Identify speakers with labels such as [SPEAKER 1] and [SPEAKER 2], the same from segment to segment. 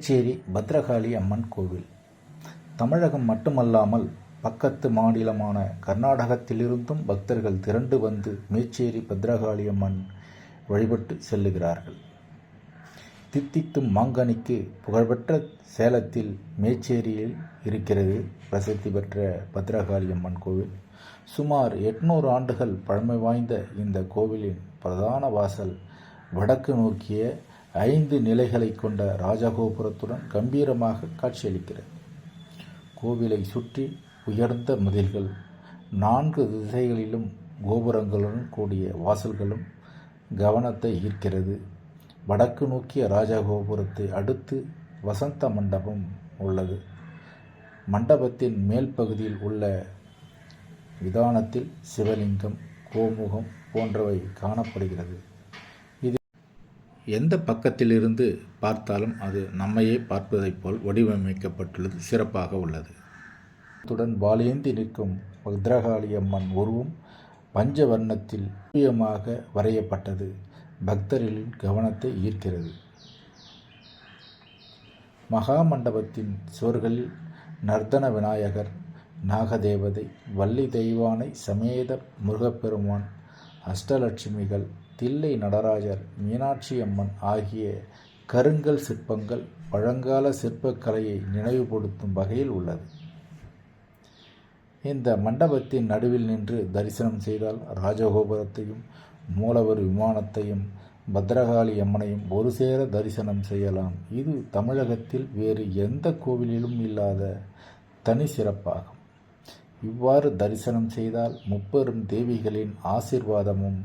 [SPEAKER 1] மேச்சேரி பத்ரகாளி அம்மன் கோவில். தமிழகம் மட்டுமல்லாமல் பக்கத்து மாநிலமான கர்நாடகத்திலிருந்தும் பக்தர்கள் திரண்டு வந்து மேச்சேரி பத்ரகாளி அம்மன் வழிபட்டு செல்லுகிறார்கள். தித்தித்தும் மாங்கனிக்கு புகழ்பெற்ற சேலத்தில் மேச்சேரியில் இருக்கிறது பிரசித்தி பெற்ற பத்ரகாளி அம்மன் கோவில். சுமார் எட்நூறு ஆண்டுகள் பழமை வாய்ந்த இந்த கோவிலின் பிரதான வாசல் வடக்கு நோக்கிய ஐந்து நிலைகளை கொண்ட ராஜகோபுரத்துடன் கம்பீரமாக காட்சியளிக்கிறது. கோவிலை சுற்றி உயர்ந்த மதில்கள் நான்கு திசைகளிலும் கோபுரங்களுடன் கூடிய வாசல்களும் கவனத்தை ஈர்க்கிறது. வடக்கு நோக்கிய ராஜகோபுரத்தை அடுத்து வசந்த மண்டபம் உள்ளது. மண்டபத்தின் மேல் பகுதியில் உள்ள விதானத்தில் சிவலிங்கம் கோமுகம் போன்றவை காணப்படுகிறது. எந்த பக்கத்திலிருந்து பார்த்தாலும் அது நம்மையே பார்ப்பதைப் போல் வடிவமைக்கப்பட்டுள்ளது சிறப்பாக உள்ளது. அத்துடன் வாலேந்தி நிற்கும் பத்ரகாளி அம்மன் உருவம் பஞ்சவர்ணத்தில் ஓவியமாக வரையப்பட்டது. பக்தர்களின் கவனத்தை ஈர்க்கிறது. மகா மண்டபத்தின் சுவர்களில் நர்தன விநாயகர் நாகதேவதை வள்ளி தெய்வானை சமேத முருகப்பெருமான் அஷ்டலட்சுமிகள் தில்லை நடராஜர் மீனாட்சி அம்மன் ஆகிய கருங்கல் சிற்பங்கள் பழங்கால சிற்பக்கலையை நினைவுபடுத்தும் வகையில் உள்ளது. இந்த மண்டபத்தின் நடுவில் நின்று தரிசனம் செய்தால் ராஜகோபுரத்தையும் மூலவர் விமானத்தையும் பத்ரகாளி அம்மனையும் ஒரு சேர தரிசனம் செய்யலாம். இது தமிழகத்தில் வேறு எந்த கோவிலிலும் இல்லாத தனி சிறப்பாகும். இவ்வாறு தரிசனம் செய்தால் முப்பெரும் தேவிகளின் ஆசிர்வாதமும்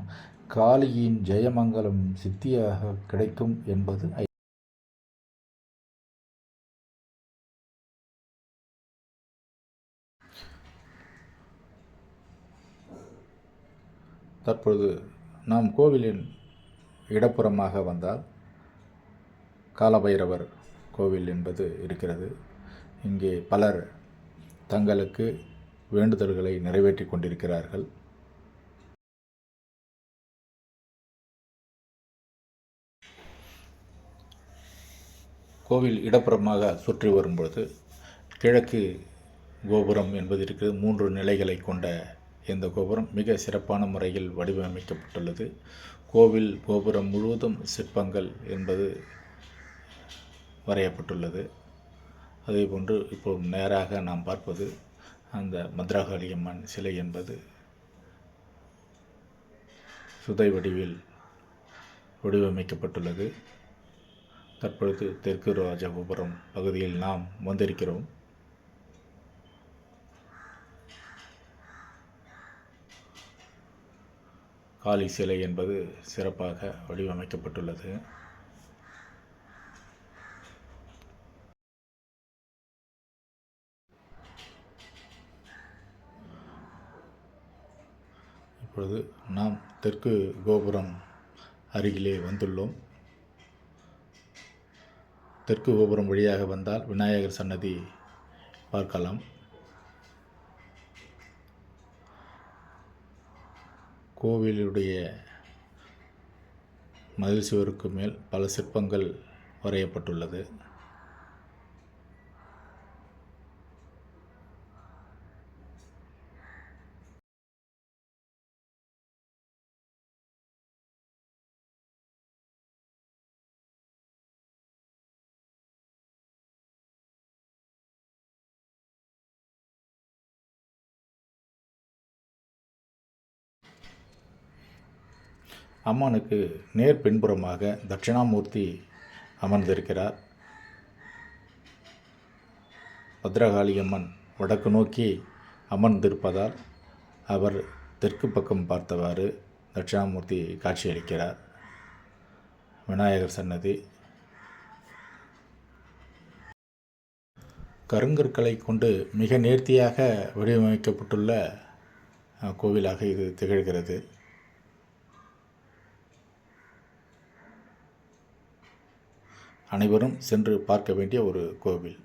[SPEAKER 1] காளியின் ஜெயமங்கலம் சித்தியாக கிடைக்கும் என்பது ஐ- தற்பொழுது நாம் கோவிலின் இடப்புறமாக வந்தால் காலபைரவர் கோவில் என்பது இருக்கிறது. இங்கே பலர் தங்களுக்கு வேண்டுதல்களை நிறைவேற்றிக் கொண்டிருக்கிறார்கள். கோவில் இடப்புறமாக சுற்றி வரும்பொழுது கிழக்கு கோபுரம் என்பது இருக்கிறது மூன்று நிலைகளை கொண்ட இந்த கோபுரம் மிக சிறப்பான முறையில் வடிவமைக்கப்பட்டுள்ளது. கோவில் கோபுரம் முழுவதும் சிற்பங்கள் என்பது வரையப்பட்டுள்ளது. அதேபோன்று இப்போ நேராக நாம் பார்ப்பது அந்த மத்ராகாளி அம்மன் சிலை என்பது சுதை வடிவில் வடிவமைக்கப்பட்டுள்ளது. தற்பொழுது தெற்கு ராஜகோபுரம் பகுதியில் நாம் வந்திருக்கிறோம். காளி சிலை என்பது சிறப்பாக வடிவமைக்கப்பட்டுள்ளது. இப்பொழுது நாம் தெற்கு கோபுரம் அருகிலே வந்துள்ளோம். தெற்கு கோபுரம் வழியாக வந்தால் விநாயகர் சன்னதி பார்க்கலாம். கோவிலுடைய மதில் சுவருக்கு மேல் பல சிற்பங்கள் வரையப்பட்டுள்ளது. அம்மனுக்கு நேர் பின்புறமாக தட்சிணாமூர்த்தி அமர்ந்திருக்கிறார். பத்ரகாளி அம்மன் வடக்கு நோக்கி அமர்ந்திருப்பதால் அவர் தெற்கு பக்கம் பார்த்தவாறு தட்சிணாமூர்த்தி காட்சியளிக்கிறார். விநாயகர் சன்னதி. கருங்கற்களை கொண்டு மிக நேர்த்தியாக வடிவமைக்கப்பட்டுள்ள கோவிலாக இது திகழ்கிறது. அனைவரும் சென்று பார்க்க வேண்டிய ஒரு கோவில்.